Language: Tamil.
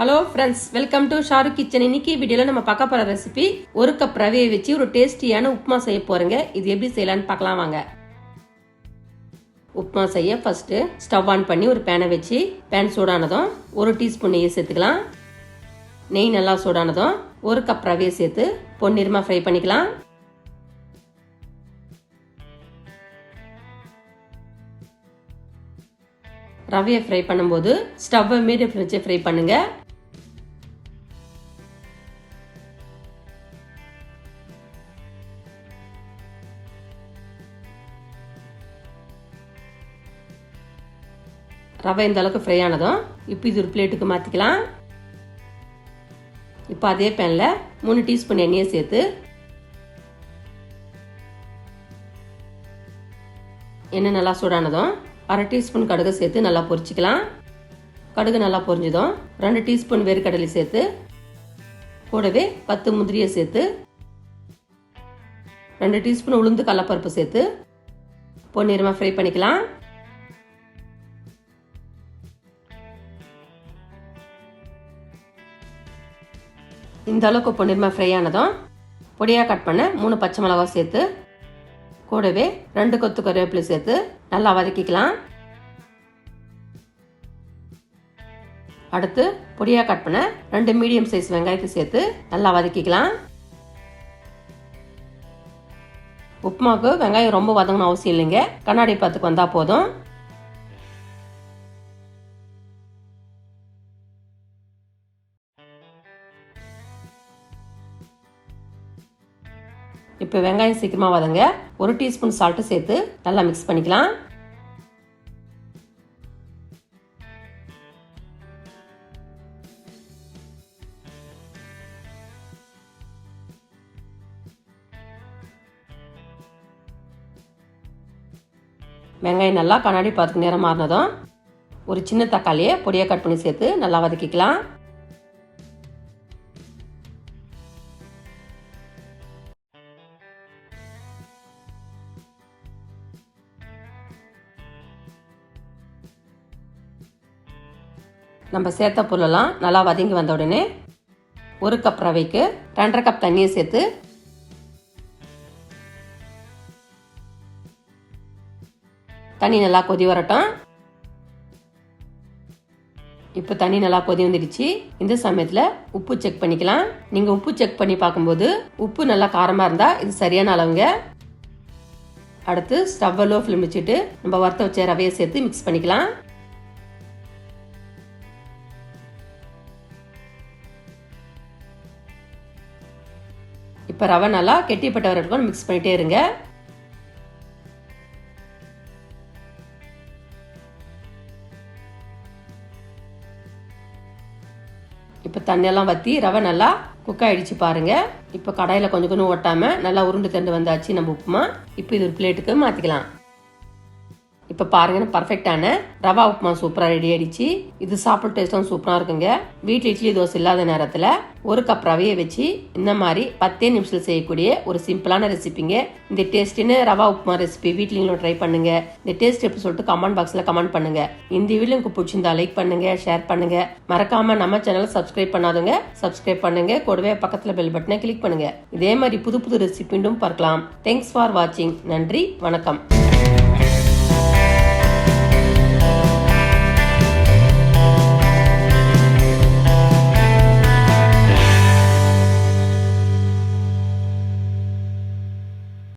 Hello friends welcome to Shahrukh kitchen இன்னைக்கு வீடியோல நம்ம பார்க்க போற ரெசிபி ஒரு கப் ரவையை வச்சு ஒரு டேஸ்டியான உப்புமா செய்ய போறேங்க. இது எப்படி செய்யலாம்னு பார்க்கலாம் வாங்க. உப்புமா செய்ய ஃபர்ஸ்ட் ஸ்டவ் ஆன் பண்ணி ஒரு பேனை வச்சு பேன் சூடானதும் ஒரு டீஸ்பூன் நெய்யை சேர்த்துக்கலாம். நெய் நல்லா சூடானதும் ஒரு கப் ரவையை சேர்த்து பொன்னிறமா ஃப்ரை பண்ணிக்கலாம். ரவையை ஃப்ரை பண்ணும்போது ஸ்டவ்வை மீடியம் வச்சு ஃப்ரை பண்ணுங்கள் ரவை இந்த அளவுக்கு ஃப்ரை ஆனதும் இப்போ இது ஒரு பிளேட்டுக்கு மாற்றிக்கலாம் இப்போ அதே பேனில் மூணு டீஸ்பூன் எண்ணெயை சேர்த்து எண்ணெய் நல்லா சூடானதும் அரை டீஸ்பூன் கடுகு சேர்த்து நல்லா பொரிச்சிக்கலாம். கடுகு நல்லா பொரிஞ்சதும் ரெண்டு டீஸ்பூன் வேர்க்கடலை சேர்த்து கூடவே பத்து முந்திரியை சேர்த்து ரெண்டு டீஸ்பூன் உளுந்து கடலப்பருப்பு சேர்த்து பொன்னிறமாக ஃப்ரை பண்ணிக்கலாம். இந்த அளவுக்கு பொன்னிறமாக ஃப்ரை ஆனதும் பொடியாக கட் பண்ண மூணு பச்சை மிளகா சேர்த்து கூடவே ரெண்டு கொத்து கருவேப்பிலை சேர்த்து நல்லா வதக்கிக்கலாம். அடுத்து பொடியாக கட் பண்ண ரெண்டு மீடியம் சைஸ் வெங்காயத்தை சேர்த்து நல்லா வதக்கிக்கலாம். உப்புமாவுக்கு வெங்காயம் ரொம்ப வதங்கணும் அவசியம் இல்லைங்க. கண்ணாடி பார்த்துக்கு வந்தால் போதும். இப்போ வெங்காயம் சீக்கிரமாக வதங்க ஒரு டீஸ்பூன் சால்ட்டு சேர்த்து நல்லா மிக்ஸ் பண்ணிக்கலாம். வெங்காயம் நல்லா கண்ணாடி பார்த்துக்கு நேரம் மாறினதும் ஒரு சின்ன தக்காளியை பொடியாக கட் பண்ணி சேர்த்து நல்லா வதக்கிக்கலாம். நம்ம சேர்த்த பொருளெல்லாம் நல்லா வதங்கி வந்த உடனே ஒரு கப் ரவைக்கு ரெண்டரை கப் தண்ணியை சேர்த்து தண்ணி நல்லா கொதி வரட்டும். இப்போ தண்ணி நல்லா கொதி வந்துடுச்சு. இந்த சமயத்தில் உப்பு செக் பண்ணிக்கலாம். நீங்கள் உப்பு செக் பண்ணி பார்க்கும்போது உப்பு நல்லா காரமாக இருந்தால் இது சரியான அளவுங்க. அடுத்து ஸ்டவ்வை லோ ஃப்ளேம் வச்சுட்டு நம்ம வறுத்த வச்ச ரவையை சேர்த்து மிக்ஸ் பண்ணிக்கலாம். இப்போ ரவை நல்லா கெட்டிப்பட்ட வரட்டும் மிக்ஸ் பண்ணிட்டே இருங்க. இப்போ தண்ணியெல்லாம் வற்றி ரவை நல்லா குக் ஆகிடுச்சு பாருங்க. இப்போ கடாயில் கொஞ்சம் கொஞ்சம் ஒட்டாமல் நல்லா உருண்டு தண்டு வந்தாச்சு நம்ம உப்புமா. இப்போ இது ஒரு பிளேட்டுக்கு மாற்றிக்கலாம் இப்போ பாருங்க பர்ஃபெக்டான ரவா உப்புமா சூப்பராக ரெடி ஆயிடுச்சு. இது சாப்பிட டேஸ்ட்டும் சூப்பராக இருக்குங்க. வீட்டில் இட்லி தோசை இல்லாத நேரத்தில் ஒரு கப் ரவையை வச்சு இந்த மாதிரி பத்தே நிமிஷத்தில் செய்யக்கூடிய ஒரு சிம்பிளான ரெசிபிங்க இந்த டேஸ்டின்னு ரவா உப்புமா ரெசிபி வீட்லையும் ட்ரை பண்ணுங்க. இந்த டேஸ்ட் எப்படி சொல்லிட்டு கமெண்ட் பாக்ஸில் கமெண்ட் பண்ணுங்க. இந்த வீடியோ உங்களுக்கு பிடிச்சிருந்தா லைக் பண்ணுங்க ஷேர் பண்ணுங்க. மறக்காம நம்ம சேனலை சப்ஸ்கிரைப் பண்ணாதுங்க சப்ஸ்கிரைப் பண்ணுங்க. கூடவே பக்கத்தில் பெல் பட்டனை கிளிக் பண்ணுங்க. இதே மாதிரி புது புது ரெசிபி பார்க்கலாம். தேங்க்ஸ் ஃபார் வாட்சிங் நன்றி வணக்கம்.